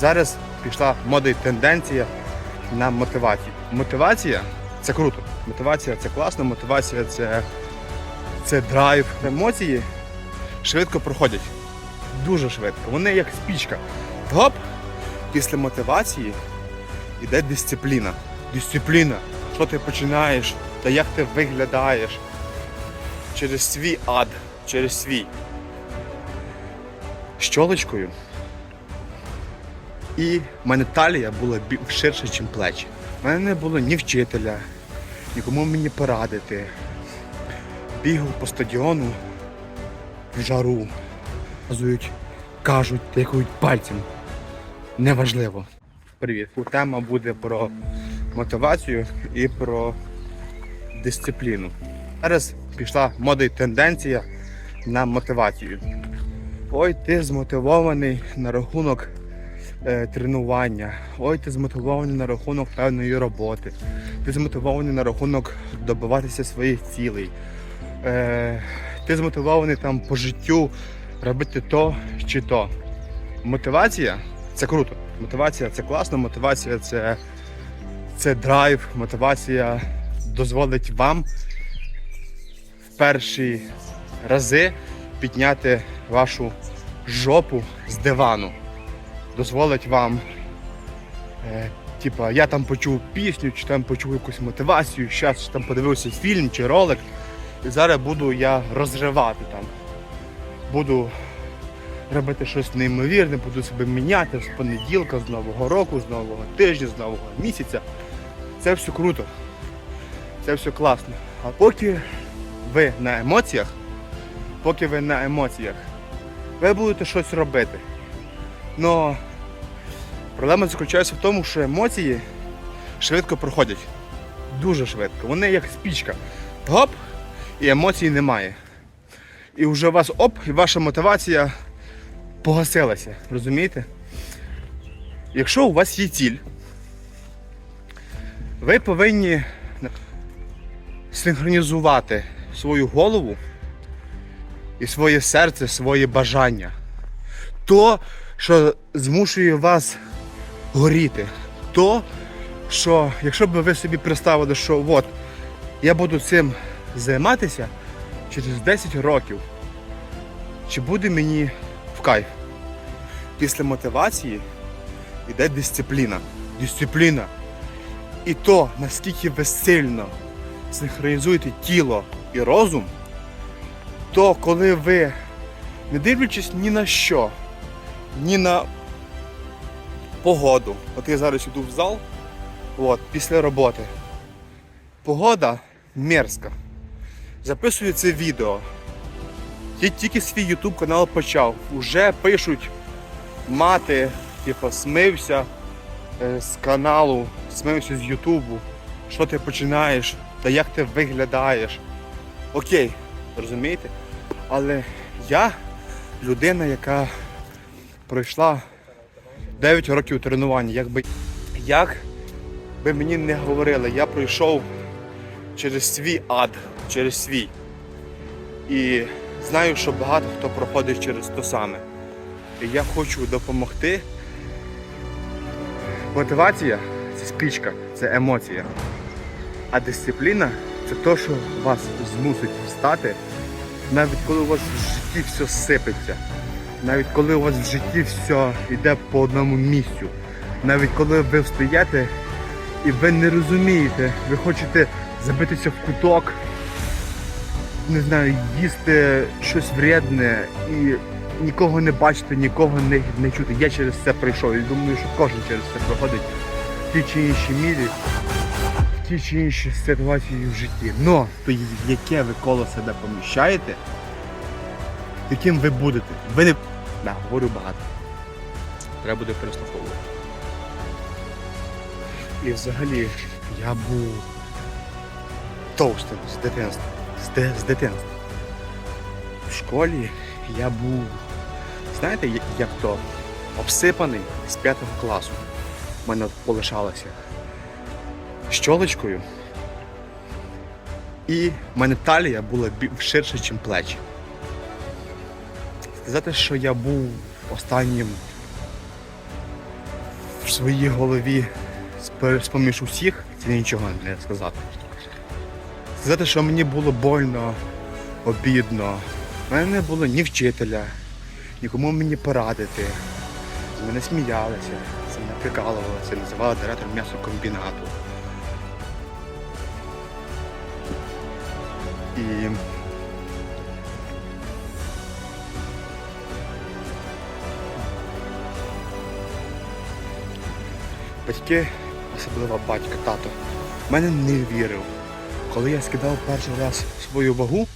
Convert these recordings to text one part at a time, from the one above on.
Зараз пішла мода і тенденція на мотивацію. Мотивація це круто. Мотивація це класно, мотивація це, це драйв. Емоції швидко проходять. Дуже швидко. Вони як спічка. Гоп! Після мотивації йде дисципліна. Дисципліна. Що ти починаєш та як ти виглядаєш через свій ад, через свій. Щолочкою. І в мене талія була ширше, ніж плечі. У мене не було ні вчителя, нікому мені порадити. Бігав по стадіону в жару. Казують, кажуть, тикають пальцем. Неважливо. Привіт. Тема буде про мотивацію і про дисципліну. Зараз пішла мода і тенденція на мотивацію. Ой, ти змотивований на рахунок е, тренування. Ой, ти змотивований на рахунок певної роботи. Ти змотивований на рахунок добиватися своїх цілей. Е, ти змотивований там по життю робити то чи то. Мотивація це круто. Мотивація це класно, мотивація це, це драйв, мотивація дозволить вам в перші рази підняти вашу жопу з дивану. Дозволить вам, е, типа, я там почув пісню, чи там почув якусь мотивацію, зараз там подивився фільм чи ролик, і зараз буду я розривати там. Буду робити щось неймовірне, буду себе міняти з понеділка, з нового року, з нового тижня, з нового місяця. Це все круто. Це все класно. А поки ви на емоціях, поки ви на емоціях, ви будете щось робити. Но проблема заключається в тому, що емоції швидко проходять. Дуже швидко. Вони як спічка. Гоп, і емоцій немає. І вже у вас оп, і ваша мотивація погасилася. Розумієте? Якщо у вас є ціль, ви повинні синхронізувати свою голову і своє серце, своє бажання. То, що змушує вас горіти. То, що якщо б ви собі представили, що от я буду цим займатися через 10 років, чи буде мені в кайф? Після мотивації йде дисципліна. Дисципліна. І то, наскільки ви сильно синхронізуєте тіло і розум, то коли ви, не дивлячись ні на що, ні на погоду, от я зараз йду в зал, от, після роботи. Погода мерзка. Записую це відео. Я тільки свій YouTube канал почав. Уже пишуть мати, типу, смився е, з каналу, смився з Ютубу. Що ти починаєш? Та як ти виглядаєш? Окей, розумієте? Але я людина, яка пройшла 9 років тренування. Якби як би мені не говорили, я пройшов через свій ад, через свій. І знаю, що багато хто проходить через те саме. І я хочу допомогти. Мотивація це спічка, це емоція. А дисципліна це те, що вас змусить встати, навіть коли у вас в житті все сипеться, навіть коли у вас в житті все йде по одному місцю, навіть коли ви встаєте і ви не розумієте, ви хочете забитися в куток, не знаю, їсти щось вредне і нікого не бачити, нікого не, не чути. Я через це пройшов. І думаю, що кожен через це проходить в тій чи іншій мірі, в тій чи іншій ситуації в житті. Но то яке ви коло себе поміщаєте, яким ви будете. Ви не. Да, говорю багато. Треба буде переслуховувати. І взагалі я був товстим з дитинства. З, де- з дитинства. В школі я був, знаєте, як то обсипаний з п'ятого класу. У мене полишалося щолочкою. І в мене талія була ширше, ніж плечі. Сказати, що я був останнім в своїй голові з поміж усіх, це нічого не сказати. Сказати, що мені було больно, обідно. У мене не було ні вчителя, нікому мені порадити. З мене сміялися, з мене прикалувалися, називали директор м'ясокомбінату. І батьки, особливо батько, тато, в мене не вірив. Коли я скидав перший раз свою вагу,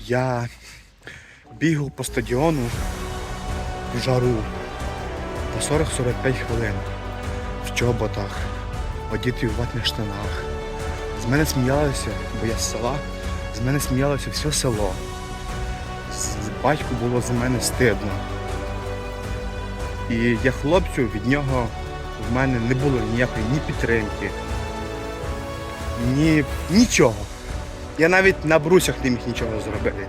я бігав по стадіону в жару по 40-45 хвилин в чоботах, одітий у ватних штанах. З мене сміялися, бо я з села, з мене сміялося все село. Батьку було за мене стидно. І я хлопцю від нього в мене не було ніякої ні підтримки, ні нічого. Я навіть на брусях не міг нічого зробити.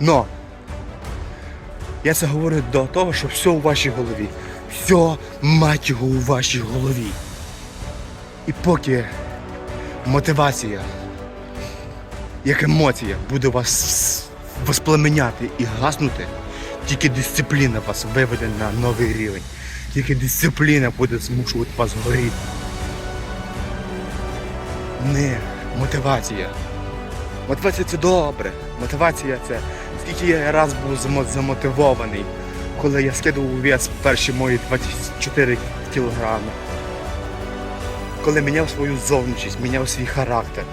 Но я це говорю до того, що все у вашій голові. Все, мать його, у вашій голові. І поки мотивація, як емоція, буде вас воспламеняти і гаснути, тільки дисципліна вас виведе на новий рівень. Тільки дисципліна буде змушувати вас горіти. Не мотивація. Мотивація це добре. Мотивація це скільки я раз був замотивований, коли я скидував вес перші мої 24 кілограми. Коли міняв свою зовнішність, міняв свій характер,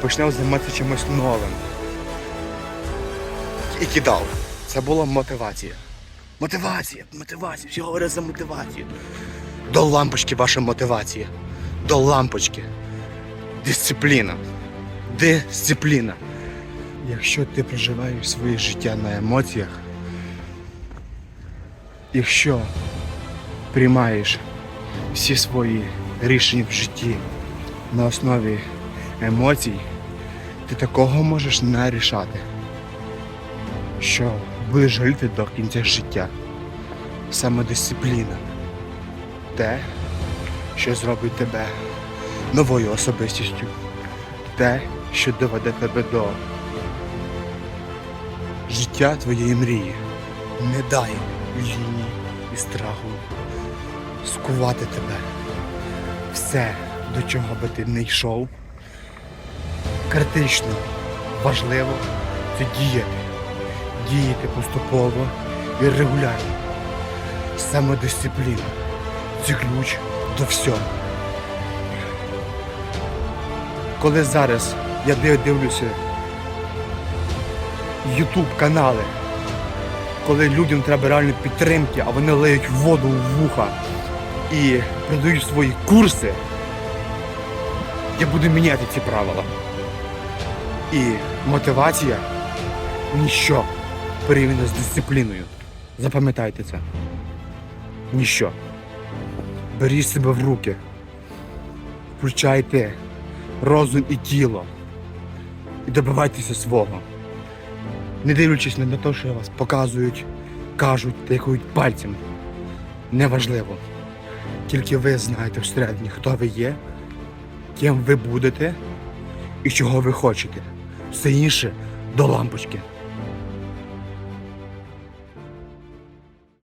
почав займатися чимось новим. І кидав. Це була мотивація. Мотивація, мотивація, всі говорять за мотивацію. До лампочки ваша мотивація. До лампочки. Дисципліна. Дисципліна. Якщо ти проживаєш своє життя на емоціях, якщо приймаєш всі свої рішення в житті на основі емоцій, ти такого можеш не рішати, що будеш жаліти до кінця життя. Саме дисципліна. Те, що зробить тебе новою особистістю. Те, що доведе тебе до життя твоєї мрії. Не дай лінії і страху скувати тебе. Все, до чого би ти не йшов, критично важливо це діяти. Діяти поступово і регулярно. Самодисципліна це ключ до всього. Коли зараз я дивлюся YouTube канали, коли людям треба реально підтримки, а вони леють воду в вуха і продають свої курси, я буду міняти ці правила. І мотивація ніщо порівняно з дисципліною. Запам'ятайте це. Ніщо. Беріть себе в руки. Включайте розум і тіло. І добивайтеся свого. Не дивлячись на те, що вас показують, кажуть, тикають пальцем. Неважливо. Тільки ви знаєте всередині, хто ви є, ким ви будете і чого ви хочете. Все інше до лампочки.